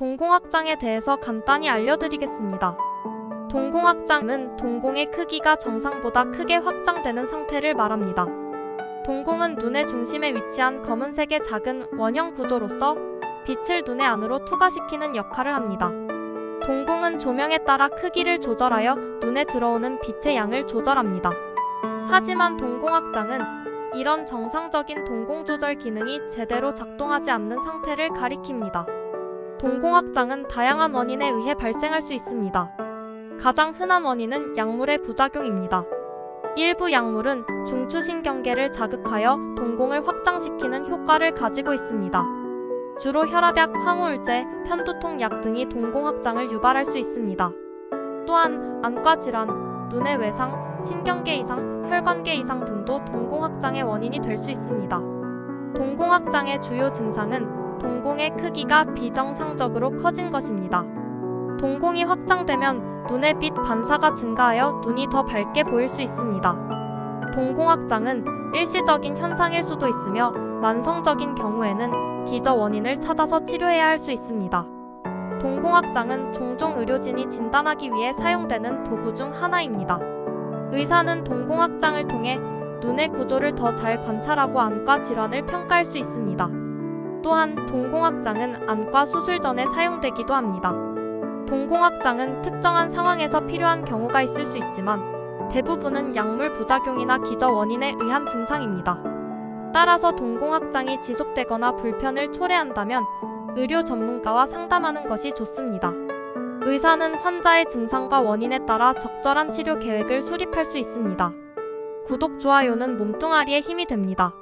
동공확장에 대해서 간단히 알려드리겠습니다. 동공확장은 동공의 크기가 정상보다 크게 확장되는 상태를 말합니다. 동공은 눈의 중심에 위치한 검은색의 작은 원형 구조로서 빛을 눈의 안으로 투과시키는 역할을 합니다. 동공은 조명에 따라 크기를 조절하여 눈에 들어오는 빛의 양을 조절합니다. 하지만 동공확장은 이런 정상적인 동공 조절 기능이 제대로 작동하지 않는 상태를 가리킵니다. 동공확장은 다양한 원인에 의해 발생할 수 있습니다. 가장 흔한 원인은 약물의 부작용입니다. 일부 약물은 중추신경계를 자극하여 동공을 확장시키는 효과를 가지고 있습니다. 주로 혈압약, 항우울제, 편두통약 등이 동공 확장을 유발할 수 있습니다. 또한 안과 질환, 눈의 외상, 신경계 이상, 혈관계 이상 등도 동공 확장의 원인이 될 수 있습니다. 동공 확장의 주요 증상은 동공의 크기가 비정상적으로 커진 것입니다. 동공이 확장되면 눈의 빛 반사가 증가하여 눈이 더 밝게 보일 수 있습니다. 동공 확장은 일시적인 현상일 수도 있으며 만성적인 경우에는 기저 원인을 찾아서 치료해야 할 수 있습니다. 동공 확장은 종종 의료진이 진단하기 위해 사용되는 도구 중 하나입니다. 의사는 동공 확장을 통해 눈의 구조를 더 잘 관찰하고 안과 질환을 평가할 수 있습니다. 또한 동공 확장은 안과 수술 전에 사용되기도 합니다. 동공 확장은 특정한 상황에서 필요한 경우가 있을 수 있지만 대부분은 약물 부작용이나 기저 원인에 의한 증상입니다. 따라서 동공 확장이 지속되거나 불편을 초래한다면 의료 전문가와 상담하는 것이 좋습니다. 의사는 환자의 증상과 원인에 따라 적절한 치료 계획을 수립할 수 있습니다. 구독, 좋아요는 몸뚱아리에 힘이 됩니다.